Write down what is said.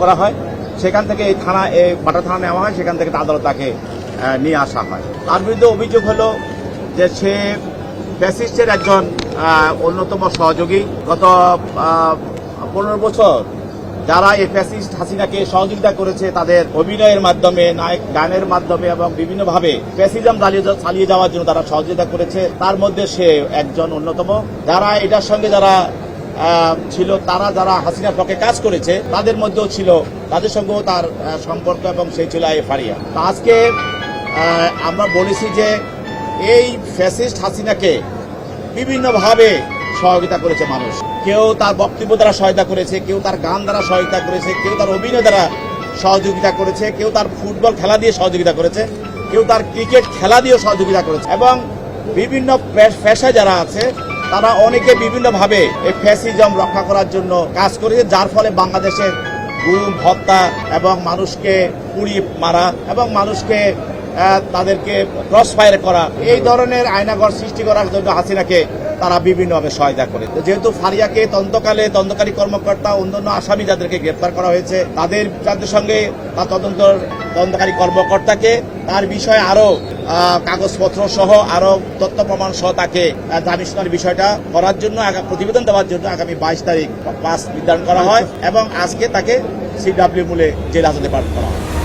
করা হয়। সেখান থেকে এই থানা এই পাটা থানা নেওয়া হয় সেখান থেকে আদালত তাকে নিয়ে আসা হয়। তার বিরুদ্ধে অভিযোগ হলো যে সে ফ্যাসিস্টের একজন অন্যতম সহযোগী। গত পনেরো বছর যারা এই ফ্যাসিস্ট হাসিনাকে সহযোগিতা করেছে, তাদের অভিনয়ের মাধ্যমে, নায়ক, গানের মাধ্যমে এবং বিভিন্নভাবে ফ্যাসিজম চালিয়ে যাওয়ার জন্য তারা সহযোগিতা করেছে, তার মধ্যে সে একজন অন্যতম। যারা এটার সঙ্গে যারা ছিল, তারা যারা হাসিনার পক্ষে কাজ করেছে, তাদের মধ্যেও ছিল, তাদের সঙ্গেও তার সম্পর্ক এবং সেই ছিল এই ফারিয়া আজকে আমরা বলেছি যে এই ফ্যাসিস্ট হাসিনাকে বিভিন্নভাবে সহযোগিতা করেছে মানুষ। কেউ তার বক্তব্য দ্বারা সহায়তা করেছে, কেউ তার গান দ্বারা সহায়তা করেছে, কেউ তার অভিনয় দ্বারা সহযোগিতা করেছে, কেউ তার ফুটবল খেলা দিয়ে সহযোগিতা করেছে, কেউ তার ক্রিকেট খেলা দিয়েও সহযোগিতা করেছে এবং বিভিন্ন পেশায় যারা আছে, তারা অনেকে বিভিন্নভাবে এই ফ্যাসিজম রক্ষা করার জন্য কাজ করেছে, যার ফলে বাংলাদেশের গুম, হত্যা এবং মানুষকে পুড়ি মারা এবং মানুষকে তাদেরকে ক্রস ফায়ার করা এই ধরনের আয়নাঘর সৃষ্টি করার জন্য হাসিনাকে তারা বিভিন্নভাবে সহায়তা করে। যেহেতু ফারিয়াকে তদন্তকালে তদন্তকারী কর্মকর্তা অন্যান্য আসামি যাদেরকে গ্রেপ্তার করা হয়েছে তাদের যাদের সঙ্গে তার তদন্ত তদন্তকারী কর্মকর্তাকে তার বিষয়ে আরও কাগজপত্র সহ আরও তথ্য প্রমাণ সহ তাকে আহ, জামিন বিষয়টা করার জন্য প্রতিবেদন দেওয়ার জন্য আগামী বাইশ তারিখ পাঁচ নির্ধারণ করা হয় এবং আজকে তাকে সিডাব্লিউ মূলে জেল হাজতে পাঠানো করা হয়।